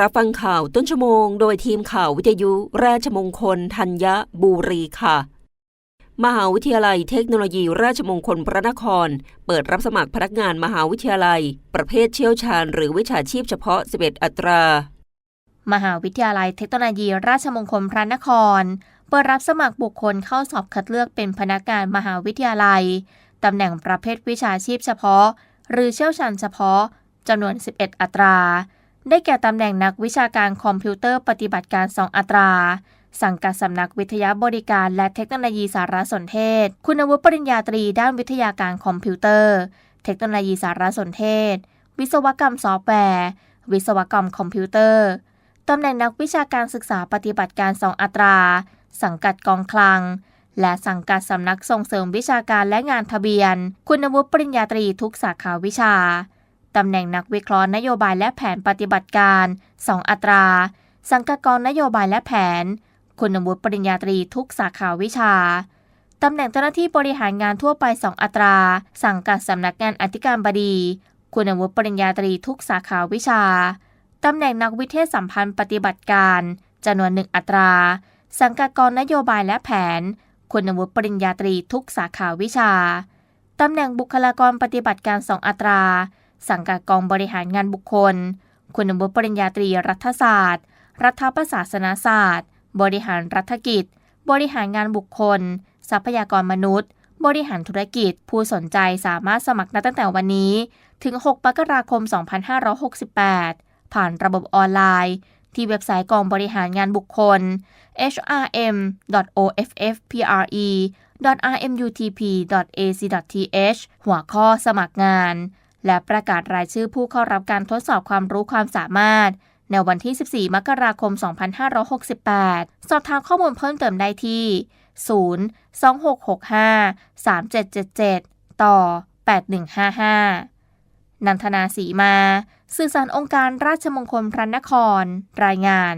รับฟังข่าวต้นชั่วโมง โดยทีมข่าววิทยุราชมงคลธัญบุรีค่ะ มหาวิทยาลัยเทคโนโลยีราชมงคลพระนคร เปิดรับสมัครพนักงานมหาวิทยาลัย ประเภทเชี่ยวชาญหรือวิชาชีพเฉพาะ 11 อัตรา มหาวิทยาลัยเทคโนโลยีราชมงคลพระนคร เปิดรับสมัครบุคคลเข้าสอบคัดเลือกเป็นพนักงานมหาวิทยาลัยตำแหน่งประเภทวิชาชีพเฉพาะ หรือเชี่ยวชาญเฉพาะจำนวน 11 อัตรา ได้แก่ตำแหน่งนักวิชาการคอมพิวเตอร์ปฏิบัติการ 2 อัตรา สังกัดสำนักวิทยาบริการและเทคโนโลยีสารสนเทศ คุณวุฒิปริญญาตรีด้านวิทยาการคอมพิวเตอร์ เทคโนโลยีสารสนเทศ วิศวกรรมซอฟต์แวร์ วิศวกรรมคอมพิวเตอร์ ตำแหน่งนักวิชาการศึกษาปฏิบัติการ 2 อัตรา สังกัดกองคลัง และสังกัดสำนักส่งเสริมวิชาการและงานทะเบียน คุณวุฒิปริญญาตรีทุกสาขาวิชา ตำแหน่งนักวิเคราะห์นโยบายและแผนปฏิบัติการ 2 อัตรา สังกัดกองนโยบายและแผน คุณวุฒิปริญญาตรีทุกสาขาวิชา ตำแหน่งเจ้าหน้าที่บริหารงานทั่วไป 2 อัตรา สังกัดสำนักงานอธิการบดี คุณวุฒิปริญญาตรีทุกสาขาวิชา ตำแหน่งนักวิเทศสัมพันธ์ปฏิบัติการจำนวนหนึ่งอัตรา สังกัดกองนโยบายและแผน คุณวุฒิปริญญาตรีทุกสาขาวิชา ตำแหน่งบุคลากรปฏิบัติการ2อัตรา สังกัดกองบริหารงานบุคคล คุณวุฒิปริญญาตรีรัฐศาสตร์ รัฐประศาสนศาสตร์ บริหารรัฐกิจ บริหารงานบุคคล ทรัพยากรมนุษย์ บริหารธุรกิจ ผู้สนใจสามารถสมัครได้ตั้งแต่วันนี้ ถึง 6 มกราคม 2568 ผ่านระบบออนไลน์ ที่เว็บไซต์กองบริหารงานบุคคล hrm.offfpre.rmutp.ac.th หัวข้อสมัครงาน และประกาศรายชื่อผู้เข้ารับการทดสอบความรู้ความสามารถ ในวันที่ 14 มกราคม 2568 สอบถามข้อมูลเพิ่มเติมได้ที่ 0 2665 3777 ต่อ 8155 นันทนาสีมา สื่อสารองค์การราชมงคลพระนคร รายงาน